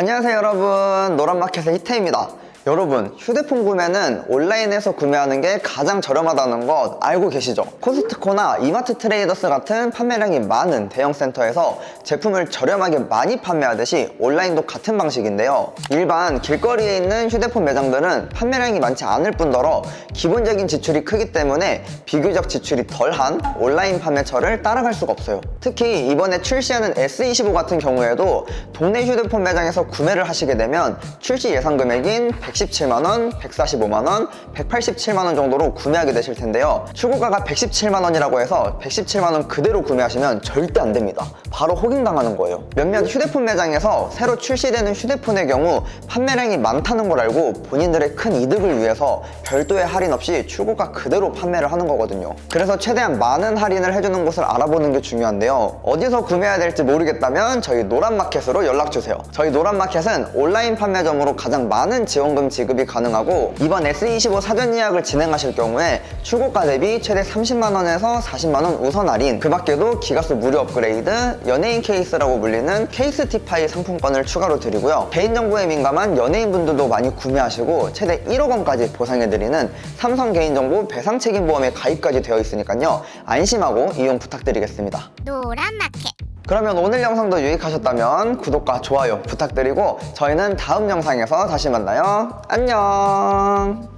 안녕하세요 여러분. 노란마켓의 히태입니다 여러분 휴대폰 구매는 온라인에서 구매하는 게 가장 저렴하다는 것 알고 계시죠? 코스트코나 이마트 트레이더스 같은 판매량이 많은 대형 센터에서 제품을 저렴하게 많이 판매하듯이 온라인도 같은 방식인데요 일반 길거리에 있는 휴대폰 매장들은 판매량이 많지 않을 뿐더러 기본적인 지출이 크기 때문에 비교적 지출이 덜한 온라인 판매처를 따라갈 수가 없어요 특히 이번에 출시하는 S25 같은 경우에도 동네 휴대폰 매장에서 구매를 하시게 되면 출시 예상 금액인 117만원, 145만원, 187만원 정도로 구매하게 되실 텐데요. 출고가가 117만원이라고 해서 117만원 그대로 구매하시면 절대 안 됩니다. 바로 호갱당하는 거예요. 몇몇 휴대폰 매장에서 새로 출시되는 휴대폰의 경우 판매량이 많다는 걸 알고 본인들의 큰 이득을 위해서 별도의 할인 없이 출고가 그대로 판매를 하는 거거든요. 그래서 최대한 많은 할인을 해주는 곳을 알아보는 게 중요한데요. 어디서 구매해야 될지 모르겠다면 저희 노란마켓으로 연락주세요. 저희 노란마켓은 온라인 판매점으로 가장 많은 지원 금 지급이 가능하고 이번 S25 사전 예약을 진행하실 경우에 출고가 대비 최대 30만원에서 40만원 우선 할인 그 밖에도 기가수 무료 업그레이드 연예인 케이스라고 불리는 케이스 티파이 상품권을 추가로 드리고요. 개인정보에 민감한 연예인분들도 많이 구매하시고 최대 1억 원까지 보상해드리는 삼성 개인정보 배상책임보험에 가입까지 되어 있으니까요. 안심하고 이용 부탁드리겠습니다. 노란 마켓. 그러면 오늘 영상도 유익하셨다면 구독과 좋아요 부탁드리고 저희는 다음 영상에서 다시 만나요. 안녕!